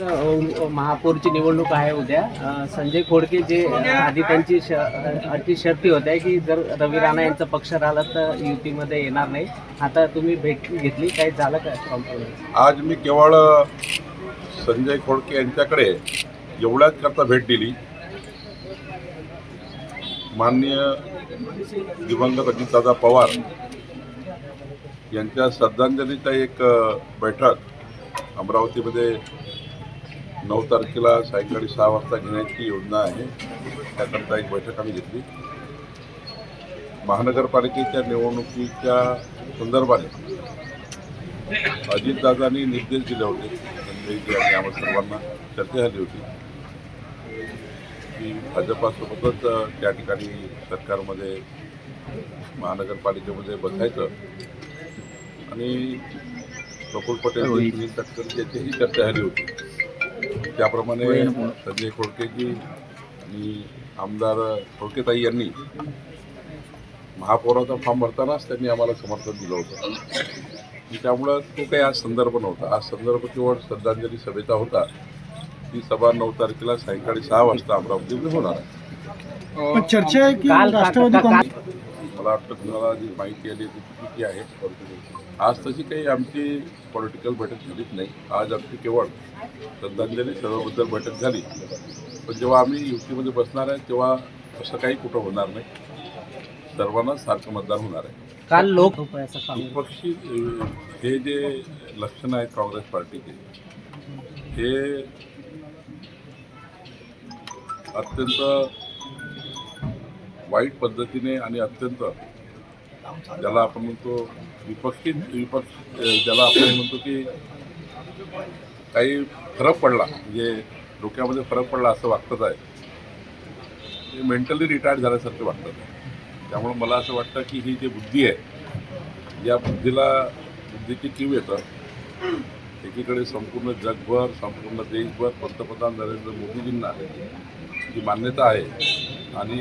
महापौरची निवडणूक आहे उद्या. संजय खोडके जे आधी त्यांची श अटी शर्ती होत्या की जर रवी राणा यांचा पक्ष राहिला तर युतीमध्ये येणार नाही. आता तुम्ही भेट घेतली काय झालं का कॉम्प्रोमाइज आज मी केवळ संजय खोडके यांच्याकडे एवढ्याच करता भेट दिली. माननीय दिवंगत अजितदादा पवार यांच्या श्रद्धांजलीचा एक बैठक अमरावतीमध्ये नऊ तारखेला सायंकाळी सहा वाजता घेण्याची योजना आहे. त्याकरता एक बैठक आम्ही घेतली. महानगरपालिकेच्या निवडणुकीच्या संदर्भाने अजितदादांनी निर्देश दिले होते. संजयजी आणि आम्हा सर्वांना चर्चा झाली होती. की भाजपासोबतच त्या ठिकाणी सरकारमध्ये महानगरपालिकेमध्ये बसायचं. आणि प्रफुल्ल पटेल सुनील तटकरे याचीही चर्चा झाली होती. त्याप्रमाणे संजय खोडकेजी आणि आमदार खोडकेताई यांनी महापौराचा फॉर्म भरतानाच त्यांनी आम्हाला समर्थन दिलं होतं. त्यामुळं तो काही आज संदर्भ नव्हता. आज संदर्भ केवळ श्रद्धांजली सभेचा होता. ती सभा नऊ तारखेला सायंकाळी सहा वाजता अमरावतीमध्ये होणार आहे. चर्चा आहे की राष्ट्रवादी काँग्रेस मला वाटतं तुम्हाला जी माहिती आली ती चुकीची आहे. आज तशी काही आमची पॉलिटिकल बैठक झालीच नाही. आज आमची केवळ श्रद्धांजली सभेबद्दल बैठक झाली. पण जेव्हा आम्ही युतीमध्ये बसणार आहे तेव्हा असं काही कुठं होणार नाही. सर्वांना सारखं मतदान होणार आहे. काल लोक विपक्षी हे जे लक्षणं आहेत काँग्रेस पार्टीचे हे अत्यंत वाईट पद्धतीने आणि अत्यंत ज्याला आपण म्हणतो विपक्षी विपक्ष ज्याला आपण म्हणतो की काही फरक पडला म्हणजे डोक्यामध्ये फरक पडला असं वाटतं आहे. ते मेंटली रिटायर्ड झाल्यासारखं वाटतं आहे. त्यामुळं मला असं वाटतं की ही जी बुद्धी आहे या बुद्धीला बुद्धीची कीव येतं. एकीकडे संपूर्ण जगभर संपूर्ण देशभर पंतप्रधान नरेंद्र मोदीजींना जी मान्यता आहे. आणि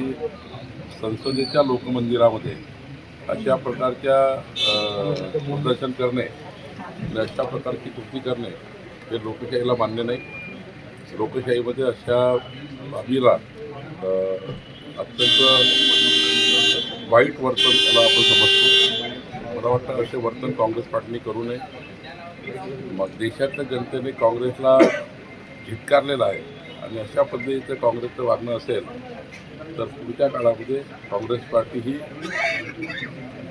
संसदेच्या लोकमंदिरामध्ये अशा प्रकारच्या अ, प्रदर्शन करणे आणि अशा प्रकारची कृती करणे हे लोकशाहीला मान्य नाही. लोकशाहीमध्ये अशा बाबीला अत्यंत वाईट वर्तन त्याला आपण समजतो. मला वाटतं असे वर्तन काँग्रेस पार्टीने करू नये. मग देशातल्या जनतेने काँग्रेसला झिटकारलेला आहे. आणि अशा पद्धतीचं काँग्रेसचं वागणं असेल तर पुढच्या काळामध्ये काँग्रेस पार्टी ही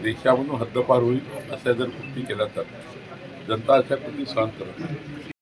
देशामधून हद्दपार होईल अशा जर कृती केल्या तर. जनता अशा कृती सहन करत नाही